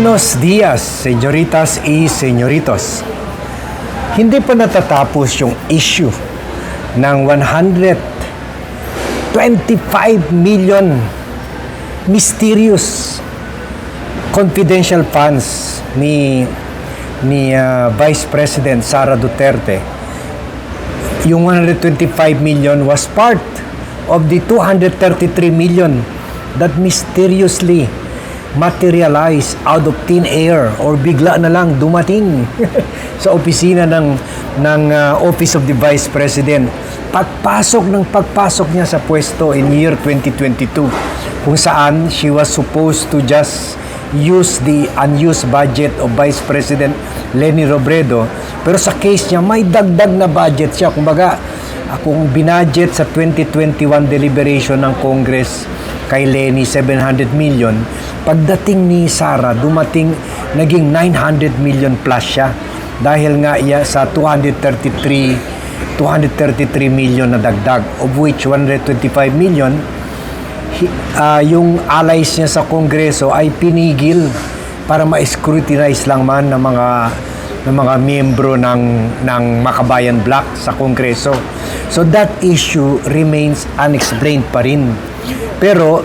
Buenos dias, señoritas y señoritos. Hindi pa natatapos yung issue ng 125 million mysterious confidential funds ni ni ah, Vice President Sara Duterte. Yung 125 million was part of the 233 million that mysteriously materialized out of thin air or bigla na lang dumating sa opisina ng ng ah, Office of the Vice President. Pagpasok ng pagpasok niya sa pwesto in year 2022 kung saan she was supposed to just use the unused budget of Vice President Leni Robredo. Pero sa case niya, may dagdag na budget siya. Kumbaga, kung binudget sa 2021 deliberation ng Congress kay Leni 700 million, pagdating ni Sara, dumating, naging 900 million plus siya. Dahil nga iya sa 233 233 million na dagdag of which 125 million ah, yung allies niya sa Kongreso ay pinigil para ma-scrutinize lang man ng mga ng mga miyembro ng ng Makabayan Bloc sa Kongreso. So that issue remains unexplained pa rin. Pero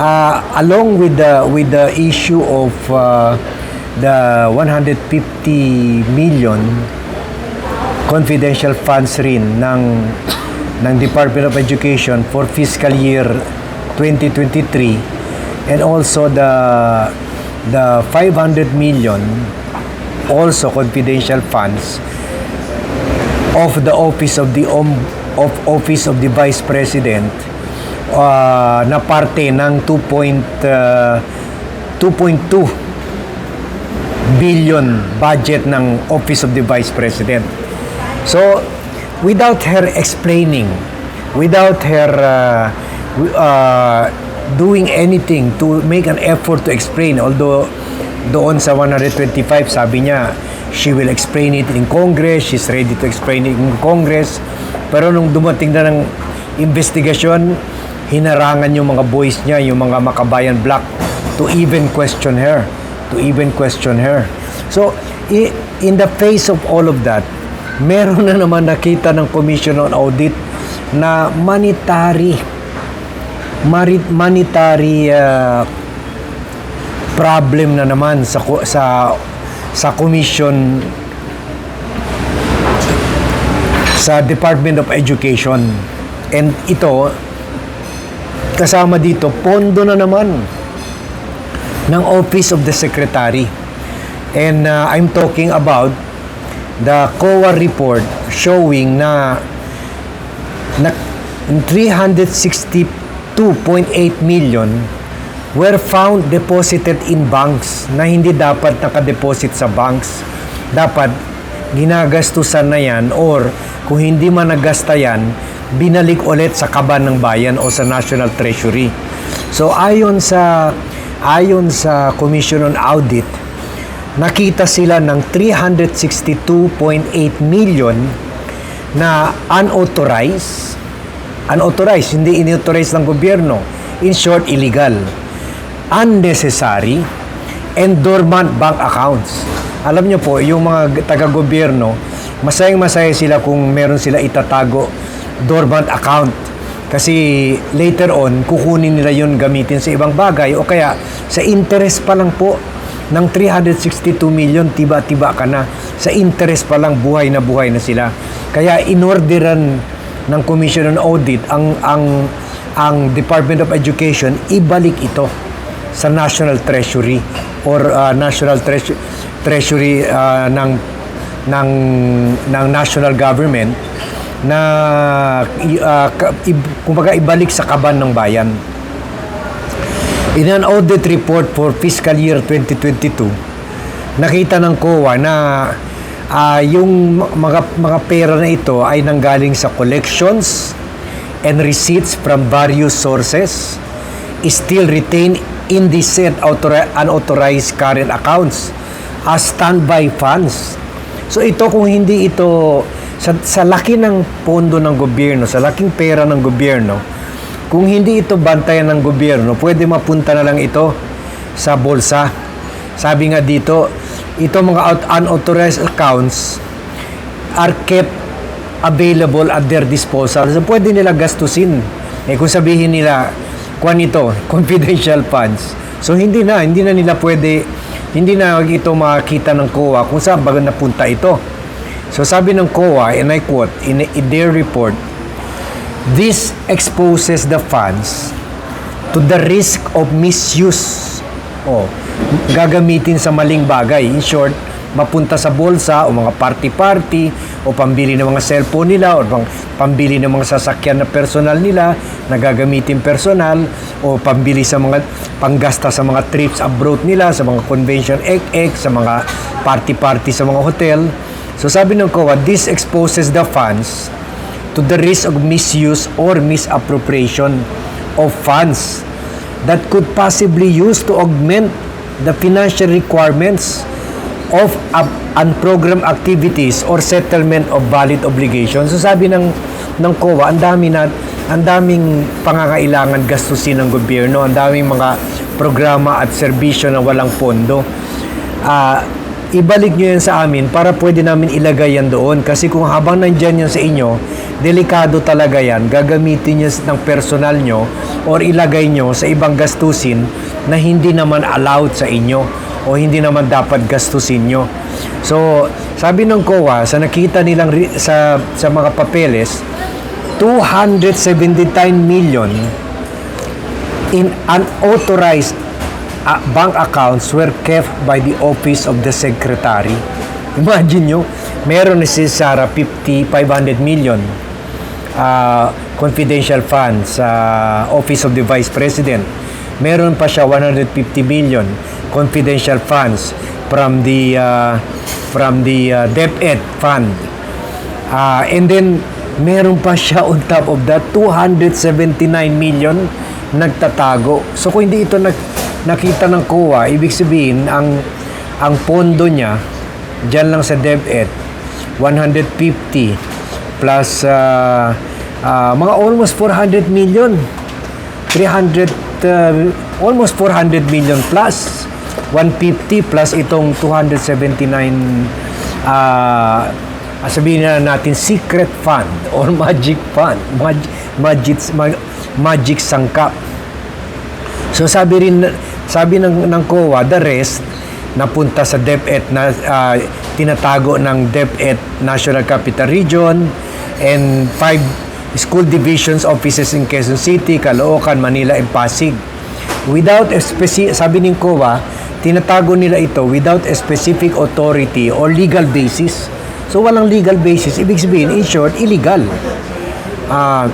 ah, along with the with the issue of ah, the 150 million confidential funds rin ng ng Department of Education for fiscal year 2023 and also the the 500 million also confidential funds of the office of the of office of the Vice President uh, na parte ng 2. uh, 2.2 billion budget ng Office of the Vice President. So, without her explaining, without her uh, uh, doing anything to make an effort to explain, although doon sa 125, sabi niya, she will explain it in Congress, she's ready to explain it in Congress. Pero nung dumating na ng investigasyon, hinarangan yung mga boys niya, yung mga makabayan black, to even question her. To even question her. So, in the face of all of that, meron na naman nakita ng Commission on Audit na monetary mari- monetary uh, problem na naman sa sa sa commission sa Department of Education. And ito kasama dito pondo na naman ng Office of the Secretary. And uh, I'm talking about the COA report showing na na 362.8 million were found deposited in banks na hindi dapat nakadeposit sa banks. Dapat ginagastusan na yan or kung hindi man nagasta yan, binalik ulit sa kaban ng bayan o sa National Treasury. So ayon sa ayon sa Commission on Audit, nakita sila ng 362.8 million na unauthorized unauthorized, hindi inauthorize ng gobyerno. In short, illegal. Unnecessary and dormant bank accounts. Alam niyo po, yung mga taga-gobyerno, masayang-masaya sila kung meron sila itatago dormant account. Kasi later on, kukunin nila yun gamitin sa ibang bagay o kaya sa interest pa lang po ng 362 million, tiba-tiba ka na. Sa interest pa lang, buhay na buhay na sila. Kaya inorderan ng Commission on Audit ang ang ang Department of Education ibalik ito sa National Treasury or uh, National Treas- Treasury uh, ng ng ng national government na uh, kumbaga ibalik sa kaban ng bayan. In an audit report for fiscal year 2022, nakita ng COA na ah, yung mga, mga pera na ito ay nanggaling sa collections and receipts from various sources still retained in the said authori- unauthorized current accounts as standby funds. So ito kung hindi ito sa, sa laki ng pondo ng gobyerno, sa laking pera ng gobyerno, kung hindi ito bantayan ng gobyerno, pwede mapunta na lang ito sa bulsa sabi nga dito, ito mga unauthorized accounts are kept available at their disposal. So, pwede nila gastusin. Eh, kung sabihin nila, kwan ito, confidential funds. So, hindi na, hindi na nila pwede, hindi na ito makakita ng COA kung saan ba napunta ito. So, sabi ng COA, and I quote, in, in their report, This exposes the funds to the risk of misuse. O, gagamitin sa maling bagay. In short, mapunta sa bulsa o mga party-party o pambili ng mga cellphone nila o pambili ng mga sasakyan na personal nila na gagamitin personal o pambili sa mga panggasta sa mga trips abroad nila sa mga convention ek-ek sa mga party-party sa mga hotel. So sabi ng COA, this exposes the funds to the risk of misuse or misappropriation of funds that could possibly use to augment the financial requirements of unprogrammed activities or settlement of valid obligations. So sabi ng ng COA, ang dami na ang daming pangangailangan gastusin ng gobyerno, ang daming mga programa at serbisyo na walang pondo. Ah, ibalik nyo yan sa amin para pwede namin ilagay yan doon. Kasi kung habang nandyan yan sa inyo, delikado talaga yan. Gagamitin nyo ng personal nyo or ilagay nyo sa ibang gastusin na hindi naman allowed sa inyo o hindi naman dapat gastusin nyo. So, sabi ng COA, sa nakita nilang sa, sa mga papeles, 279 million in unauthorized bank accounts were kept by the office of the secretary. Imagine nyo, meron na si Sara 50, 500 million uh, confidential funds sa office of the vice president. Meron pa siya 150 million confidential funds from the uh, from the uh, DepEd fund. Ah, and then, meron pa siya on top of that, 279 million nagtatago. So, kung hindi ito nag, nakita ng COA, ibig sabihin, ang, ang pondo niya, dyan lang sa DepEd, 150 plus ah, ah, mga almost 400 million. 300, uh, almost 400 million plus. 150 plus itong 279 ah sabihin na natin secret fund or magic fund mag, magic mag, magic sangkap so sabi rin sabi ng ng COA the rest napunta sa DepEd na ah, tinatago ng DepEd National Capital Region and five school divisions offices in Quezon City, Caloocan, Manila, and Pasig. Without a speci- sabi ng COA, tinatago nila ito without a specific authority or legal basis. So walang legal basis, ibig sabihin, in short, illegal. Ah,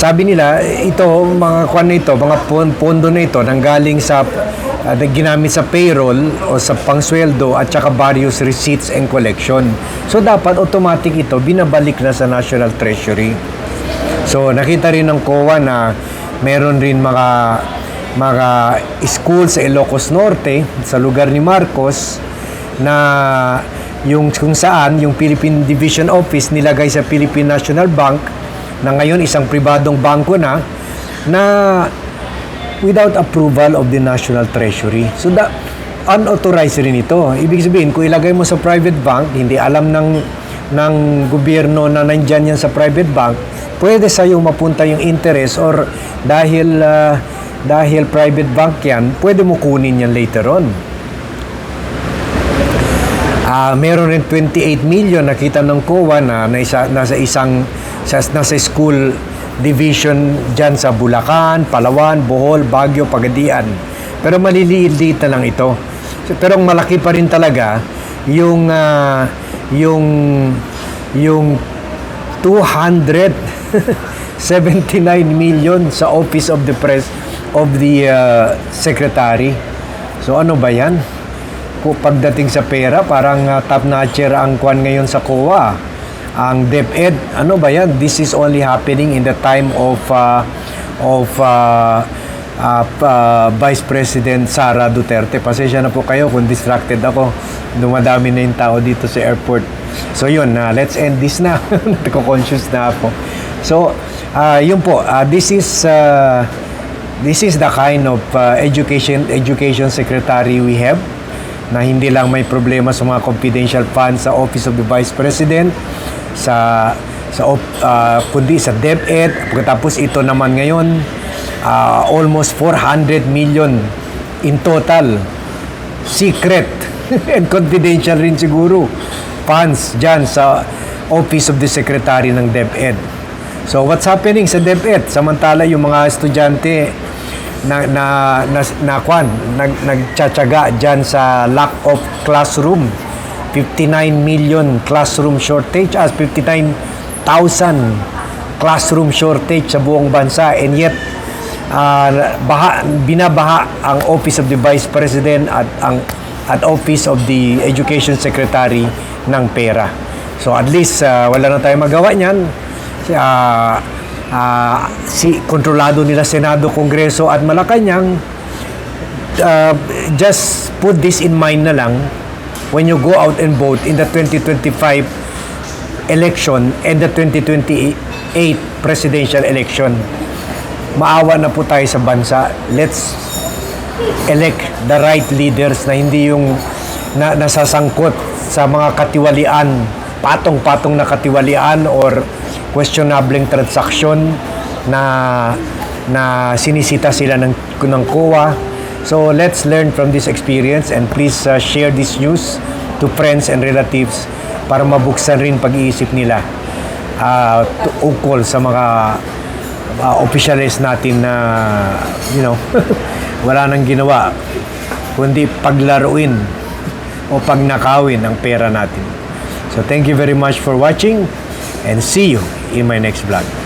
sabi nila, ito, mga kwan na ito, mga pon- pondo na ito, nanggaling sa, uh, ginamit sa payroll o sa pangsweldo at saka various receipts and collection. So, dapat automatic ito, binabalik na sa National Treasury. So, nakita rin ng COA na meron rin mga mga school sa Ilocos Norte, sa lugar ni Marcos, na yung kung saan yung Philippine Division Office nilagay sa Philippine National Bank na ngayon isang pribadong bangko na na without approval of the National Treasury. So da unauthorized rin ito. Ibig sabihin, kung ilagay mo sa private bank, hindi alam ng ng gobyerno na nandyan yan sa private bank, pwede sa iyo mapunta yung interest or dahil ah, dahil private bank yan, pwede mo kunin yan later on. Ah, meron rin 28 million nakita ng COA na nasa, nasa isang sa, nasa school division dyan sa Bulacan, Palawan, Bohol, Baguio, Pagadian. Pero maliliit-liit na lang ito. Pero malaki pa rin talaga yung ah, yung yung 279 million sa Office of the Press of the ah, Secretary. So ano ba 'yan? Pagdating sa pera, parang uh, top notcher ang kwan ngayon sa COA. Ang DepEd, ano ba yan? This is only happening in the time of uh, of uh, uh, uh, Vice President Sara Duterte. Pasensya na po kayo kung distracted ako. Dumadami na yung tao dito sa airport. So yun, uh, let's end this na. Nagko-conscious na ako. So, uh, yun po. Uh, this is uh, this is the kind of uh, education education secretary we have na hindi lang may problema sa mga confidential funds sa Office of the Vice President sa sa uh, kundi sa DepEd pagkatapos ito naman ngayon uh, almost 400 million in total secret and confidential rin siguro funds dyan sa Office of the Secretary ng DepEd. So what's happening sa DepEd? Samantala yung mga estudyante na na na, na kwan, nag nagtsatsaga diyan sa lack of classroom. 59 million classroom shortage as 59,000 classroom shortage sa buong bansa and yet ah, baha, binabaha ang Office of the Vice President at ang at Office of the Education Secretary ng pera. So at least ah, wala na tayong magawa niyan. Ah, ah, si kontrolado nila Senado, Kongreso at Malacanang uh, just put this in mind na lang when you go out and vote in the 2025 election and the 2028 presidential election. Maawa na po tayo sa bansa. Let's elect the right leaders na hindi yung na, nasasangkot sa mga katiwalian, patong-patong na katiwalian or questionable transaction na na sinisita sila ng, ng COA. So let's learn from this experience and please uh, share this news to friends and relatives para mabuksan rin pag-iisip nila uh, ukol sa mga uh, officials natin na you know wala nang ginawa kundi paglaruin o pagnakawin ang pera natin. So thank you very much for watching and see you in my next vlog.